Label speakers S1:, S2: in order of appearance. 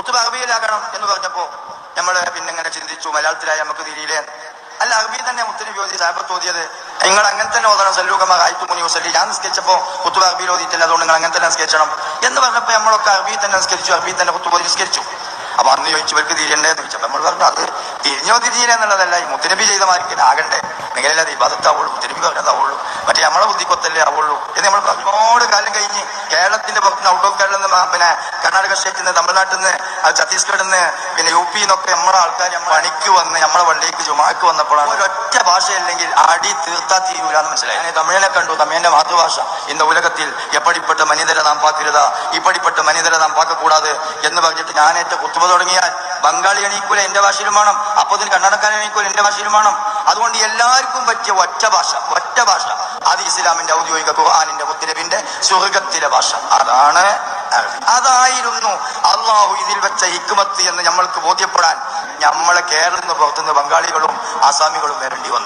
S1: കുത്തുബ അറബിയിലാകണം എന്ന് പറഞ്ഞപ്പോ നമ്മൾ പിന്നെ ഇങ്ങനെ ചിന്തിച്ചു മലയാളത്തിലായി നമുക്ക് തിരിയില്ലേ? അല്ല അറബി തന്നെ മുത്തനബി ഓതി സാഹബത്ത് ഓതിയത്. നിങ്ങൾ അങ്ങനെ തന്നെ ഓതണം സല്ലൂക്കമ ആയിത്തു മുനി വസല്ലി. ഞാൻ നിസ്കരിച്ചപ്പോ കുത്തുബ അറബിയിൽ ഓതിയിട്ടില്ല അതുകൊണ്ട് നിങ്ങൾ അങ്ങനെ തന്നെ നിസ്കരിച്ചണം എന്ന് പറഞ്ഞപ്പോ നമ്മളൊക്കെ അറബി തന്നെ നിസ്കരിച്ചു അറബി തന്നെ കുത്തുബ നിസ്കരിച്ചു. അപ്പൊ അന്ന് തിരിയണ്ടേന്ന് എന്ന് ചോദിച്ചപ്പോ നമ്മൾ പറഞ്ഞു അത് തിരിഞ്ഞോ തിരിയില്ല എന്നുള്ളതല്ല ഈ മുത്തനബി ചെയ്ത മാർക്ക് ആകണ്ടേ. നിങ്ങളല്ലാതെ ഇബാദത്താവുള്ളൂ മുത്തനബി പറഞ്ഞതാവുള്ളൂ. മറ്റേ നമ്മളെ ബുദ്ധിക്കൊത്തല്ലേ ആവുള്ളൂ എന്ന് നമ്മൾ ഒരുപാട് കാലം കഴിഞ്ഞ് കേരളത്തിന്റെ പുറത്തുനിന്ന് ഔട്ട് ഓഫ് പിന്നെ കർണാടക സ്റ്റേറ്റിൽ നിന്ന് തമിഴ്നാട്ടിൽ നിന്ന് ഛത്തീസ്ഗഡിൽ നിന്ന് പിന്നെ യു പി നിന്നൊക്കെ നമ്മുടെ ആൾക്കാർ നമ്മൾ പണിക്ക് വന്ന് നമ്മളെ പള്ളിക്ക് ജുമാക്ക് വന്നപ്പോഴാണ് ഒരൊറ്റ ഭാഷയില്ലെങ്കിൽ അടി തീർത്താ തീരൂല എന്ന് മനസ്സിലായി. ഞാൻ തമിഴിനെ കണ്ടു. തമിഴിന്റെ മാതൃഭാഷ. ഇന്ന ഉലകത്തിൽ എപ്പടിപ്പെട്ട മനിതരെ നാം പാക്കരുത ഇപ്പടിപ്പെട്ട മനിതരെ നാം പാക്കക്കൂടാതെ എന്ന് പറഞ്ഞിട്ട് ഞാൻ ഏറ്റവും കുത്തുമ തുടങ്ങിയാൽ ബംഗാളി എണീക്കൂല എന്റെ ഭാഷയിലും വേണം. അപ്പൊ ഇതിന് കന്നഡക്കാരൻ എണീക്കൂല എന്റെ ഭാഷയിലും വേണം. അതുകൊണ്ട് എല്ലാവർക്കും പറ്റിയ ഒറ്റ ഭാഷ ഒറ്റ ഭാഷ. അത് ഇസ്ലാമിന്റെ ഔദ്യോഗിക ഖുർആാനിന്റെ മുത്തലബിന്റെ സ്വർഗത്തിലെ ഭാഷ. അതാണ്. അതായിരുന്നു അള്ളാഹു ഇതിൽ വെച്ച ഹിക്മത്ത് എന്ന് നമ്മൾക്ക് ബോധ്യപ്പെടാൻ. നമ്മളെ കേരളത്തിൽ നിന്ന് പുറത്തുനിന്ന് ബംഗാളികളും ആസാമികളും വരേണ്ടി വന്നു.